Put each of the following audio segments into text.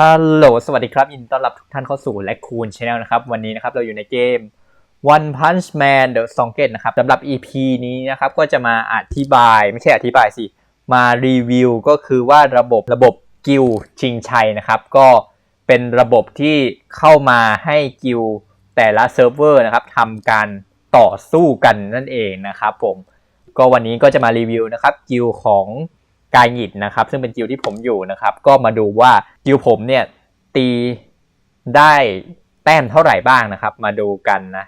ฮัลโหล สวัสดีครับ ยินดีต้อนรับทุกท่านเข้าสู่และคูณช n แนลนะครับ วันนี้นะครับเราอยู่ในเกม One Punch Man The s o n g e t นะครับสำหรับ EP นี้นะครับก็จะมาอธิบาย ไม่ใช่อธิบายสิ มารีวิวก็คือว่าระบบระบบกิลชิงชัยนะครับ ก็เป็นระบบที่เข้ามาให้กิลแต่ละเซิร์ฟเวอร์นะครับทำการต่อสู้กันนั่นเองนะครับผม ก็วันนี้ก็จะมารีวิวนะครับกิลของ กายหยิดนะครับ ซึ่งเป็นจิวที่ผมอยู่นะครับ ก็มาดูว่าจิวผมเนี่ยตีได้แต้มเท่าไหร่บ้างนะครับ มาดูกันนะ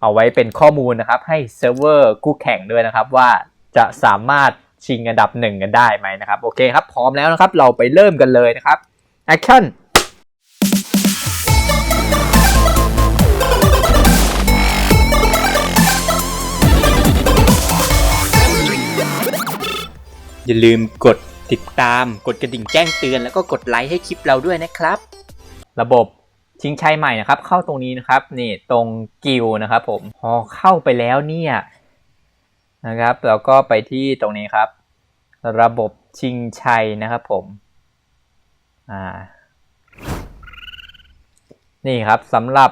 เอาไว้เป็นข้อมูลนะครับ ให้เซิร์ฟเวอร์คู่แข่งด้วยนะครับ ว่าจะสามารถชิงอันดับหนึ่งกันได้ไหมนะครับ โอเคครับ พร้อมแล้วนะครับ เราไปเริ่มกันเลยนะครับ Action อ อย่าลืมกดติดตาม กดกระดิ่งแจ้งเตือนแล้วก็กดไลค์ให้คลิปเราด้วยนะครับ ระบบชิงชัยใหม่นะครับ เข้าตรงนี้นะครับนี่ตรงกิลนะครับผมพอเข้าไปแล้วเนี่ยนะครับแล้วก็ไปที่ตรงนี้ครับ ระบบชิงชัยนะครับผมอ่านี่ครับสำหรับ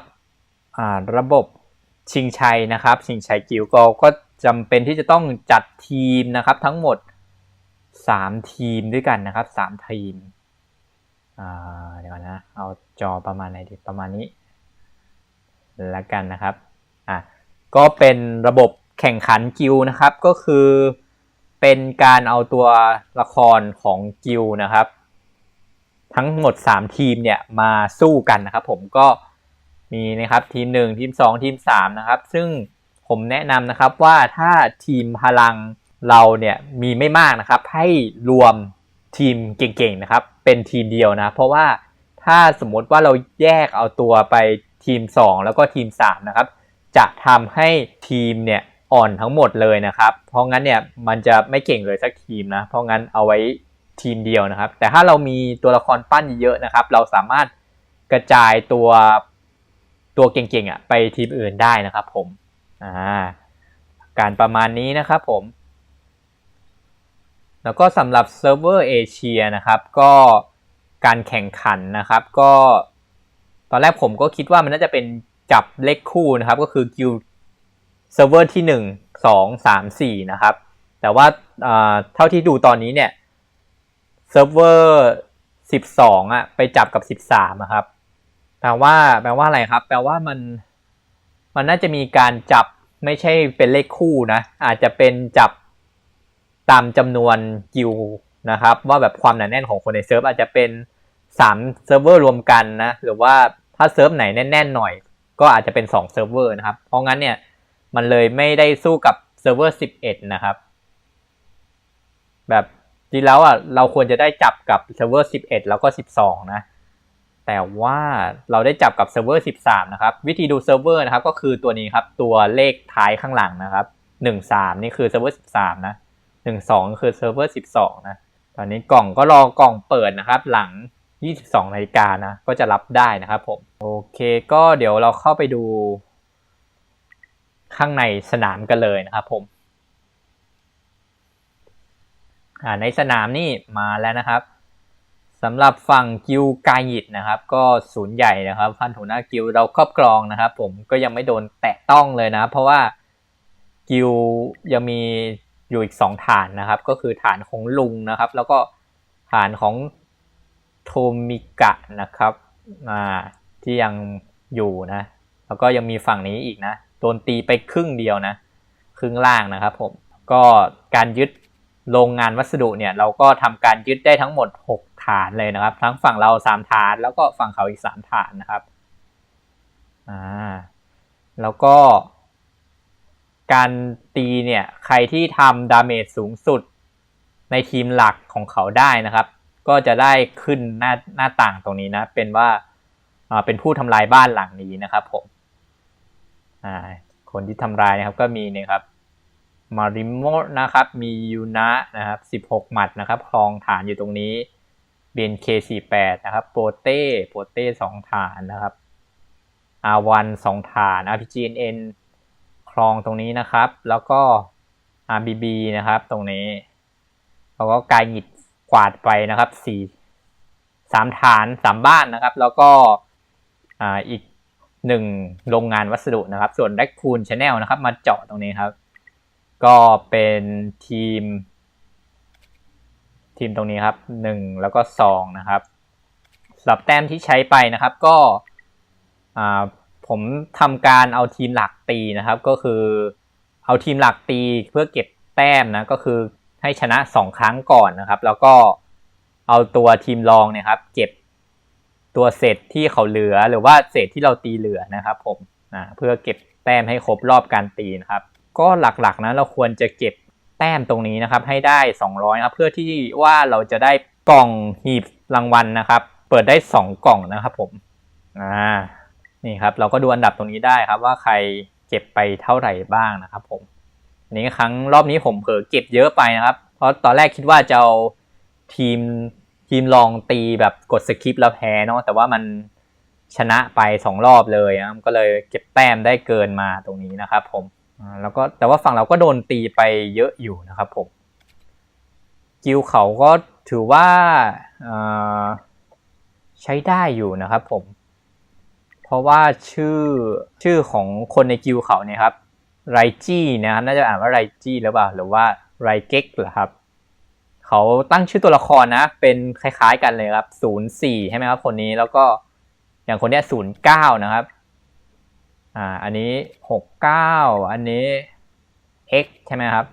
อ่าระบบชิงชัยนะครับ ชิงชัยกิลก็ก็จำเป็นที่จะต้องจัดทีมนะครับทั้งหมด 3ทีมด้วยกันนะครับ3ทีมเดี๋ยวก่อนนะ เอาจอประมาณไหนดี ประมาณนี้แล้วกันนะครับ อะ ก็เป็นระบบแข่งขันกิลนะครับ ก็คือเป็นการเอาตัวละครของกิลนะครับ ทั้งหมด 3 ทีมเนี่ยมาสู้กันนะครับ ผมก็มีนะครับทีม 1 ทีม 2 ทีม 3 นะครับ ซึ่งผมแนะนำนะครับว่าถ้าทีมพลัง เราเนี่ยมีไม่มากนะครับให้รวมทีมเก่งๆนะครับ เป็นทีมเดียวนะ เพราะว่าถ้าสมมติว่าเราแยกเอาตัวไปทีม 2 แล้วก็ทีม 3 นะครับ จะทำให้ทีมเนี่ยอ่อนทั้งหมดเลยนะครับ เพราะงั้นเนี่ยมันจะไม่เก่งเลยสักทีมนะ เพราะงั้นเอาไว้ทีมเดียวนะครับ แต่ถ้าเรามีตัวละครปั้นเยอะนะครับ เราสามารถกระจายตัวตัวเก่งๆอะไปทีมอื่นได้นะครับผมอ่าการประมาณนี้นะครับผม แล้วก็สำหรับเซิร์ฟเวอร์เอเชียนะครับก็การแข่งขันนะครับก็ ตอนแรกผมก็คิดว่ามันน่าจะเป็นจับเลขคู่นะครับ ก็คือกิลเซิร์ฟเวอร์ที่ 1 2 3 4 นะครับ แต่ว่าเท่าที่ดูตอนนี้เนี่ยเซิร์ฟเวอร์ 12อะไปจับกับ 13นะครับแปลว่าแปลว่าอะไรครับ แปลว่ามันมันน่าจะมีการจับไม่ใช่เป็นเลขคู่นะ อาจจะเป็นจับ ตามจำนวนกิลนะครับ ว่าแบบความหนาแน่นของคนในเซิร์ฟอาจจะเป็น3เซิร์ฟเวอร์รวมกันนะหรือว่าถ้าเซิร์ฟไหนแน่นๆหน่อย ก็อาจจะเป็น2เซิร์ฟเวอร์นะครับ เพราะงั้นเนี่ยมันเลยไม่ได้สู้กับเซิร์ฟเวอร์11 นะครับ แบบจริงแล้วอะเราควรจะได้จับกับเซิร์ฟเวอร์ 11 แล้วก็ 12 นะ แต่ว่าเราได้จับกับเซิร์ฟเวอร์ 13 นะครับ วิธีดูเซิร์ฟเวอร์นะครับ ก็คือตัวนี้ครับ ตัวเลขท้ายข้างหลังนะครับ 13 นี่คือเซิร์ฟเวอร์ 13 นะ 12คือเซิร์ฟเวอร์12นะ ตอนนี้กล่องก็รอกล่องเปิดนะครับ หลัง 22นาฬิกานะ ก็จะรับได้นะครับผม โอเคก็เดี๋ยวเราเข้าไปดู ข้างในสนามกันเลยนะครับผม อ่าในสนามนี่มาแล้วนะครับสำหรับฝั่งกิลกายิดนะครับ ก็ศูนย์ใหญ่นะครับพันหัวหน้ากิลเราครอบครองนะครับ ผมก็ยังไม่โดนแตะต้องเลยนะ เพราะว่ากิลยังมี อยู่อีกสองฐานนะครับ ก็คือฐานของลุงนะครับ แล้วก็ฐานของโทมิกะนะครับอ่าที่ยังอยู่นะ แล้วก็ยังมีฝั่งนี้อีกนะ โดนตีไปครึ่งเดียวนะ ครึ่งล่างนะครับผม ก็การยึดโรงงานวัสดุเนี่ย เราก็ทำการยึดได้ทั้งหมด 6 ฐานเลยนะครับ ทั้งฝั่งเรา 3 ฐาน แล้วก็ฝั่งเขาอีก 3 ฐานนะครับ อ่า แล้วก็ การตีเนี่ยใครที่ทำดาเมจสูงสุดในทีมหลักของเขาได้นะครับ ก็จะได้ขึ้นหน้าหน้าต่างตรงนี้นะ เป็นว่าเป็นผู้ทำลายบ้านหลังนี้นะครับผมคนที่ทำลายนะครับก็มีเนี่ยครับมาริโมนะครับ มียูนะนะครับ 16 หมัดนะครับครองฐานอยู่ตรงนี้เบนเคสี่แปดนะครับโปเต้โปเต้สองฐานนะครับอาวันสองฐาน RPGNN ครองตรงนี้นะครับ แล้วก็ RBB นะครับตรงนี้แล้วก็กายหยิดกวาดไปนะครับสี่สามฐานสามบ้านนะครับ แล้วก็อ่าอีกหนึ่งโรงงานวัสดุนะครับ ส่วน r a c c o o n Channel นะครับ มาเจาะตรงนี้ครับ ก็เป็นทีม ทีมตรงนี้ครับหนึ่งแล้วก็สองนะครับสำหรับแต้มที่ใช้ไปนะครับ ก็อ่า ผมทำการเอาทีมหลักตีนะครับ ก็คือเอาทีมหลักตีเพื่อเก็บแต้มนะก็คือให้ชนะสองครั้งก่อนนะครับ แล้วก็เอาตัวทีมรองเนี่ยครับเก็บตัวเศษที่เขาเหลือหรือว่าเศษที่เราตีเหลือนะครับ ผมอ่าเพื่อเก็บแต้มให้ครบรอบการตีนะครับ ก็หลักๆนะเราควรจะเก็บแต้มตรงนี้นะครับ ให้ได้ 200นะครับเพื่อที่ว่าเราจะได้กล่องหีบรางวัลนะครับ เปิดได้ 2 กล่องนะครับผมอ่า นี่ครับเราก็ดูอันดับตรงนี้ได้ครับว่าใครเก็บไปเท่าไหร่บ้างนะครับผมอันนี้ครั้งรอบนี้ผมเผลอเก็บเยอะไปนะครับ เพราะตอนแรกคิดว่าจะเอาทีมทีมลองตีแบบกดสคริปต์แล้วแพ้เนาะแต่ว่ามันชนะไปสองรอบเลยนะก็เลยเก็บแต้มได้เกินมาตรงนี้นะครับผมแล้วก็แต่ว่าฝั่งเราก็โดนตีไปเยอะอยู่นะครับผมกิลเขาก็ถือว่าใช้ได้อยู่นะครับผม เพราะว่าชื่อชื่อของคนในกิลเขาเนี่ยครับไรจี้นะครับน่าจะอ่านว่าไรจี้หรือเปล่าหรือว่าไรเก็กเหรอครับเขาตั้งชื่อตัวละครนะ เป็นคล้ายๆกันเลยครับศูนย์สี่ใช่ไหมครับคนนี้แล้วก็อย่างคนนี้ศูนย์เก้านะครับอ่าอันนี้หกเก้าอันนี้ x ใช่ไหมครับ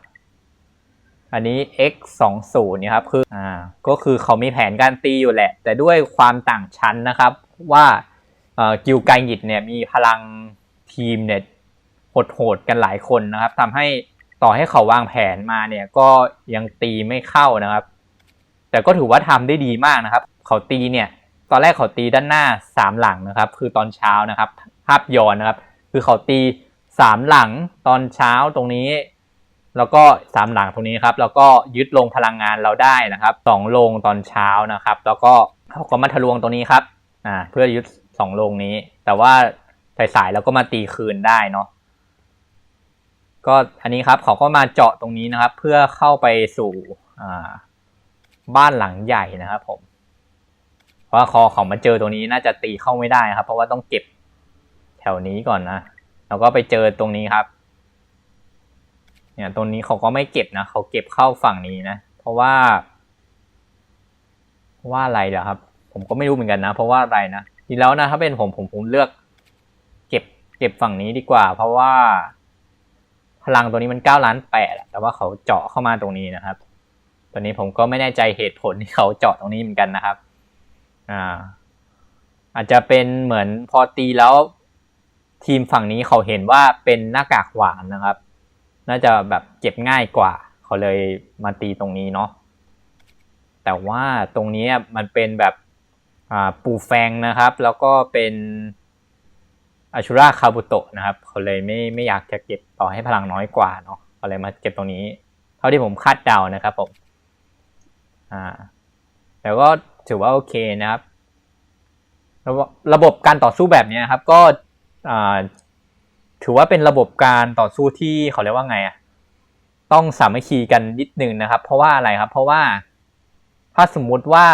อันนี้ x สองศูนย์นี่ครับคืออ่าก็คือเขามีแผนการตีอยู่แหละ แต่ด้วยความต่างชั้นนะครับว่า กิลไกยิดเนี่ยมีพลังทีมเนี่ยโหดๆกันหลายคนนะครับทำให้ต่อให้เขาวางแผนมาเนี่ยก็ยังตีไม่เข้านะครับ แต่ก็ถือว่าทำได้ดีมากนะครับ เขาตีเนี่ยตอนแรกเขาตีด้านหน้าสามหลังนะครับ คือตอนเช้านะครับ ภาพย้อนนะครับ คือเขาตีสามหลังตอนเช้าตรงนี้ แล้วก็สามหลังตรงนี้ครับ แล้วก็ยึดลงพลังงานเราได้นะครับสองลงตอนเช้านะครับ แล้วก็เขาก็มาทะลวงตรงนี้ครับอ่าเพื่อยึด สองลงนี้ แต่ว่าสายๆเราก็มาตีคืนได้เนาะก็อันนี้ครับเขาก็มาเจาะตรงนี้นะครับ เพื่อเข้าไปสู่บ้านหลังใหญ่นะครับ ผม เพราะว่าคอเขามาเจอตรงนี้น่าจะตีเข้าไม่ได้ครับ เพราะว่าต้องเก็บแถวนี้ก่อนนะแล้วก็ไปเจอตรงนี้ครับ เนี่ยตรงนี้เขาก็ไม่เก็บนะเขาเก็บเข้าฝั่งนี้นะเพราะว่า ว่าอะไรเหรอครับ ผมก็ไม่รู้เหมือนกันนะ เพราะว่าอะไรนะ ทีแล้วนะถ้าเป็นผมผมผมเลือก เก็บ เก็บฝั่งนี้ดีกว่า เพราะว่า พลังตัวนี้มันเก้าล้านแปดแต่ว่าเขาเจาะเข้ามาตรงนี้นะครับ ตอนนี้ผมก็ไม่แน่ใจเหตุผลที่เขาเจาะตรงนี้เหมือนกันนะครับ อ่า อาจจะเป็นเหมือนพอตีแล้ว ทีมฝั่งนี้เขาเห็นว่าเป็นหน้ากากหวานนะครับ น่าจะแบบเก็บง่ายกว่า เขาเลยมาตีตรงนี้เนาะแต่ว่าตรงนี้มันเป็นแบบ ปูแฟงนะครับ แล้วก็เป็นอาชูราคาบุโตะนะครับเขาเลยไม่ไม่อยากจะเก็บต่อให้พลังน้อยกว่าเนาะเขาเลยมาเก็บตรงนี้ เท่าที่ผมคาดเดานะครับผมอ่าแต่ก็ถือว่าโอเคนะครับ ระบบระบบการต่อสู้แบบนี้นครับ ก็อ่าถือว่าเป็นระบบการต่อสู้ที่เขาเรียกว่าไงอะต้องสามัคคีกันนิดนึงนะครับ เพราะว่าอะไรครับ เพราะว่าถ้าสมมุติว่า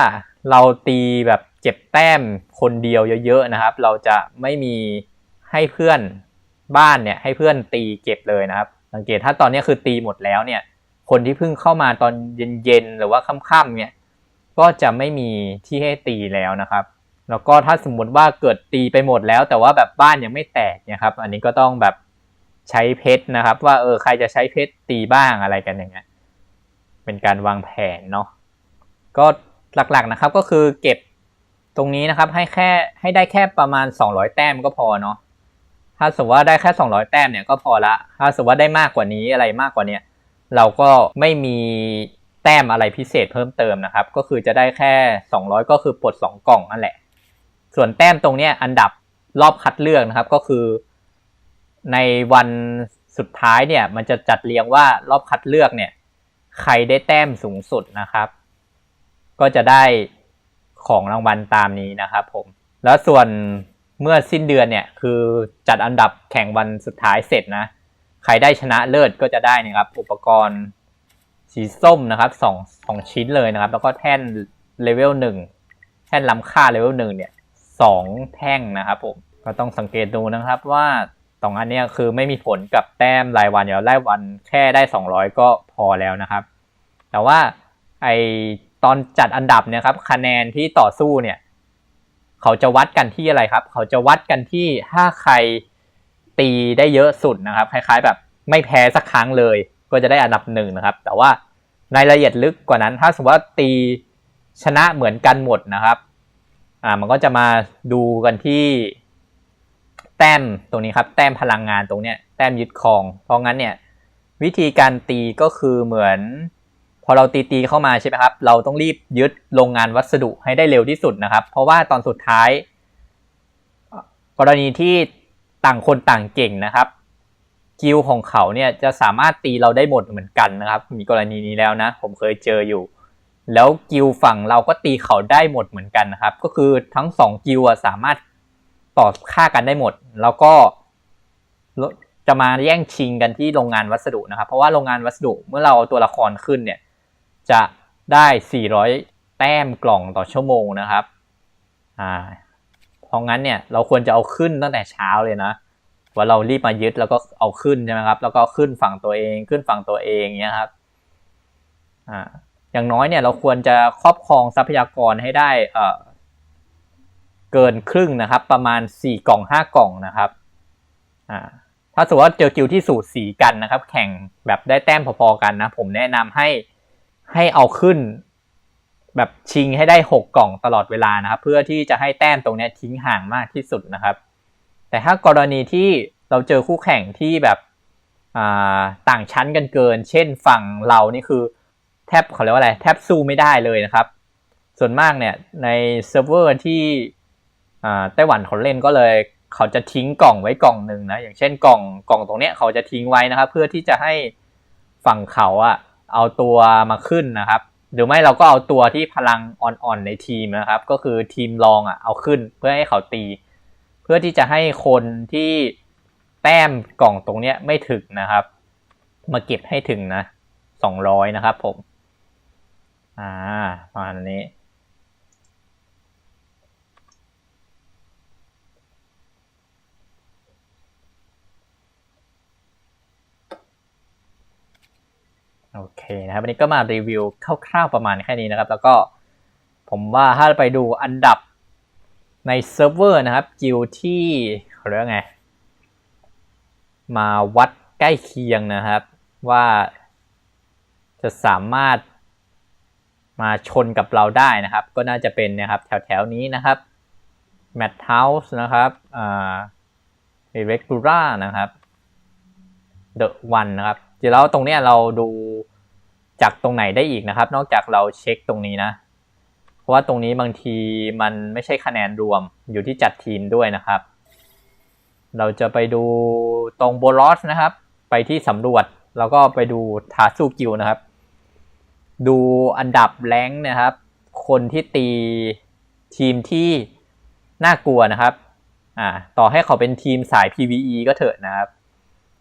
เราตีแบบ เก็บแต้มคนเดียวเยอะๆนะครับ เราจะไม่มีให้เพื่อนบ้านเนี่ยให้เพื่อนตีเก็บเลยนะครับ สังเกตถ้าตอนนี้คือตีหมดแล้วเนี่ย คนที่เพิ่งเข้ามาตอนเย็นๆหรือว่าค่ำๆเนี่ยก็จะไม่มีที่ให้ตีแล้วนะครับ แล้วก็ถ้าสมมติว่าเกิดตีไปหมดแล้ว แต่ว่าแบบบ้านยังไม่แตกเนี่ยครับ อันนี้ก็ต้องแบบใช้เพชรนะครับ ว่าเออใครจะใช้เพชรตีบ้างอะไรกันอย่างเงี้ยเป็นการวางแผนเนาะก็หลักๆนะครับก็คือเก็บ ตรงนี้นะครับให้แค่ให้ได้แค่ประมาณ 200 แต้มก็พอเนาะถ้าสมมติว่าได้แค่ 200 แต้มเนี่ยก็พอละถ้าสมมติว่าได้มากกว่านี้อะไรมากกว่านี้เราก็ไม่มีแต้มอะไรพิเศษเพิ่มเติมนะครับ ก็คือจะได้แค่ 200 ก็คือปลด 2 กล่องนั่นแหละ ส่วนแต้มตรงเนี้ยอันดับรอบคัดเลือกนะครับก็คือ ในวันสุดท้ายเนี่ยมันจะจัดเรียงว่ารอบคัดเลือกเนี่ย ใครได้แต้มสูงสุดนะครับ ก็จะได้ ของรางวัลตามนี้นะครับผม แล้วส่วนเมื่อสิ้นเดือนเนี่ยคือจัดอันดับแข่งวันสุดท้ายเสร็จนะ ใครได้ชนะเลิศก็จะได้นะครับ อุปกรณ์สีส้มนะครับสองสองชิ้นเลยนะครับ แล้วก็แท่นเลเวลหนึ่งแท่นล้ำค่าเลเวลหนึ่งเนี่ยสองแท่งนะครับผมก็ต้องสังเกตดูนะครับว่าสองอันนี้คือไม่มีผลกับแต้มรายวันเดี๋ยวรายวันแค่ได้ 200 ก็พอแล้วนะครับ แต่ว่าไอ ตอนจัดอันดับเนี่ยครับคะแนนที่ต่อสู้เนี่ย เขาจะวัดกันที่อะไรครับ เขาจะวัดกันที่ถ้าใครตีได้เยอะสุดนะครับ คล้าย ๆ แบบไม่แพ้สักครั้งเลย ก็จะได้อันดับหนึ่งนะครับ แต่ว่าในรายละเอียดลึกกว่านั้น ถ้าสมมติว่าตีชนะเหมือนกันหมดนะครับ อ่า มันก็จะมาดูกันที่แต้มตรงนี้ครับ แต้มพลังงานตรงเนี้ย แต้มยึดครอง เพราะงั้นเนี่ย วิธีการตีก็คือเหมือน พอเราตีตีเข้ามาใช่ไหมครับ เราต้องรีบยึดโรงงานวัสดุให้ได้เร็วที่สุดนะครับ เพราะว่าตอนสุดท้าย กรณีที่ต่างคนต่างเก่งนะครับกิลของเขาเนี่ยจะสามารถตีเราได้หมดเหมือนกันนะครับ มีกรณีนี้แล้วนะ ผมเคยเจออยู่ แล้วกิลฝั่งเราก็ตีเขาได้หมดเหมือนกันนะครับ ก็คือทั้งสองกิลสามารถต่อค่ากันได้หมด แล้วก็จะมาแย่งชิงกันที่โรงงานวัสดุนะครับ เพราะว่าโรงงานวัสดุเมื่อเราเอาตัวละครขึ้นเนี่ย จะได้ 400 แต้มกล่องต่อชั่วโมงนะครับอ่าเพราะงั้นเนี่ยเราควรจะเอาขึ้นตั้งแต่เช้าเลยนะ ว่าเรารีบมายึดแล้วก็เอาขึ้นใช่ไหมครับ แล้วก็ขึ้นฝั่งตัวเองขึ้นฝั่งตัวเองเนี่ยครับอ่าอย่างน้อยเนี่ยเราควรจะครอบครองทรัพยากรให้ได้เอ่อเกินครึ่งนะครับ ประมาณ 4 กล่อง 5 กล่องนะครับอ่าถ้าสมมติว่าเจอกิลที่สูตรสีกันนะครับ แข่งแบบได้แต้มพอๆกันนะ ผมแนะนำให้ ให้เอาขึ้น แบบชิงให้ได้หกกล่องตลอดเวลานะครับ เพื่อที่จะให้แต้มตรงนี้ทิ้งห่างมากที่สุดนะครับ แต่ถ้ากรณีที่เราเจอคู่แข่งที่แบบต่างชั้นกันเกิน เช่นฝั่งเรานี่คือแทบเขาเรียกว่าอะไร แทบสู้ไม่ได้เลยนะครับ ส่วนมากเนี่ยในเซิร์ฟเวอร์ที่ไต้หวันเขาเล่นก็เลยเขาจะทิ้งกล่องไว้กล่องหนึ่งนะ อย่างเช่นกล่องกล่องตรงเนี้ยเขาจะทิ้งไว้นะครับ เพื่อที่จะให้ฝั่งเขาอะ เอาตัวมาขึ้นนะครับ หรือไม่เราก็เอาตัวที่พลังอ่อนๆในทีมนะครับ ก็คือทีมรองอะเอาขึ้นเพื่อให้เขาตี เพื่อที่จะให้คนที่แต้มกล่องตรงเนี้ยไม่ถึงนะครับ มาเก็บให้ถึงนะสองร้อยนะครับผม อ่าประมาณนี้ โอเคนะครับวันนี้ก็มารีวิวคร่าวๆประมาณแค่นี้นะครับ แล้วก็ผมว่าถ้าไปดูอันดับในเซิร์ฟเวอร์นะครับกิลที่เขาเรียกไง มาวัดใกล้เคียงนะครับ ว่าจะสามารถมาชนกับเราได้นะครับ ก็น่าจะเป็นนะครับแถวๆนี้นะครับแมทเฮาส์นะครับอ่าเรกูร่านะครับเดอะวันนะครับ ริงแล้วตรงเนี้ยเราดูจากตรงไหนได้อีกนะครับ นอกจากเราเช็คตรงนี้นะ เพราะว่าตรงนี้บางทีมันไม่ใช่คะแนนรวมอยู่ที่จัดทีมด้วยนะครับ เราจะไปดูตรงโบลอสนะครับ ไปที่สำรวจแล้วก็ไปดูทาสูกิวนะครับ ดูอันดับแรงนะครับ คนที่ตีทีมที่น่ากลัวนะครับ อ่า ต่อให้เขาเป็นทีมสาย PVE ก็เถอะนะครับ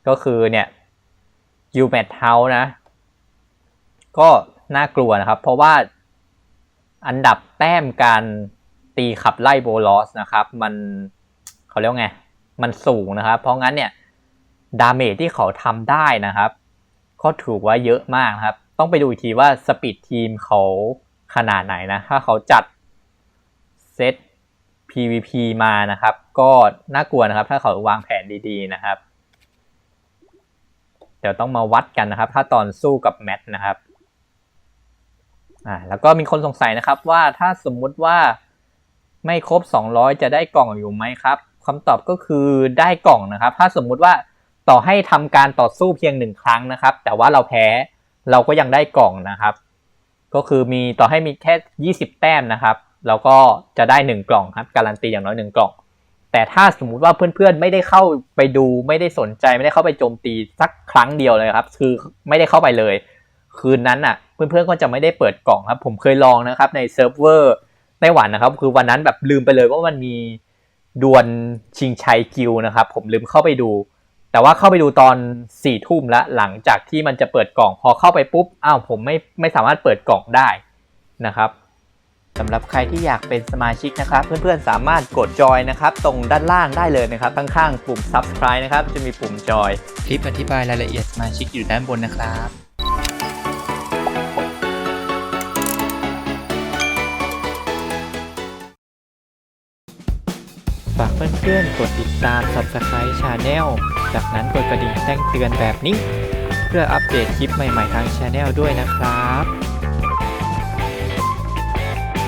ก็คือเนี่ย ยูแมทเฮานะ ก็น่ากลัวนะครับ เพราะว่าอันดับแต้มการตีขับไล่โบลอสนะครับ มันเขาเรียกไง มันสูงนะครับ เพราะงั้นเนี่ย ดาเมจที่เขาทำได้นะครับ ก็ถือว่าเยอะมากนะครับ ต้องไปดูอีกทีว่าสปีดทีมเขาขนาดไหนนะ ถ้าเขาจัดเซต PVP มานะครับ ก็น่ากลัวนะครับ ถ้าเขาวางแผนดีๆนะครับ เดี๋ยวต้องมาวัดกันนะครับ ถ้าตอนสู้กับแมทนะครับอ่าแล้วก็มีคนสงสัยนะครับว่าถ้าสมมุติว่าไม่ครบ 200 จะได้กล่องอยู่ไหมครับคำตอบก็คือได้กล่องนะครับ ถ้าสมมุติว่าต่อให้ทำการต่อสู้เพียงหนึ่งครั้งนะครับ แต่ว่าเราแพ้เราก็ยังได้กล่องนะครับ ก็คือมีต่อให้มีแค่ 20 แต้มนะครับ เราก็จะได้ 1 กล่องครับ การันตีอย่างน้อย 1 กล่อง แต่ถ้าสมมุติว่าเพื่อนๆไม่ได้เข้าไปดูไม่ได้สนใจไม่ได้เข้าไปโจมตีสักครั้งเดียวเลยครับ คือไม่ได้เข้าไปเลย คืนนั้นอะ เพื่อนๆก็จะไม่ได้เปิดกล่องครับ ผมเคยลองนะครับในเซิร์ฟเวอร์ไต้หวันนะครับ คือวันนั้นแบบลืมไปเลยว่ามันมีดวลชิงชัยกิลนะครับ ผมลืมเข้าไปดู แต่ว่าเข้าไปดูตอนสี่ทุ่มแล้วหลังจากที่มันจะเปิดกล่องพอเข้าไปปุ๊บอ้าวผมไม่ไม่สามารถเปิดกล่องได้นะครับ สำหรับใครที่อยากเป็นสมาชิกนะครับ เพื่อนๆสามารถกดจอยนะครับตรงด้านล่างได้เลยนะครับ ข้างๆ ปุ่ม subscribe นะครับจะมีปุ่มจอย คลิปอธิบายรายละเอียดสมาชิกอยู่ด้านบนนะครับฝากเพื่อนๆ กดติดตาม Subscribe Channel จากนั้นกดกระดิ่งแจ้งเตือนแบบนี้ เพื่ออัปเดตคลิปใหม่ๆทาง Channel ด้วยนะครับ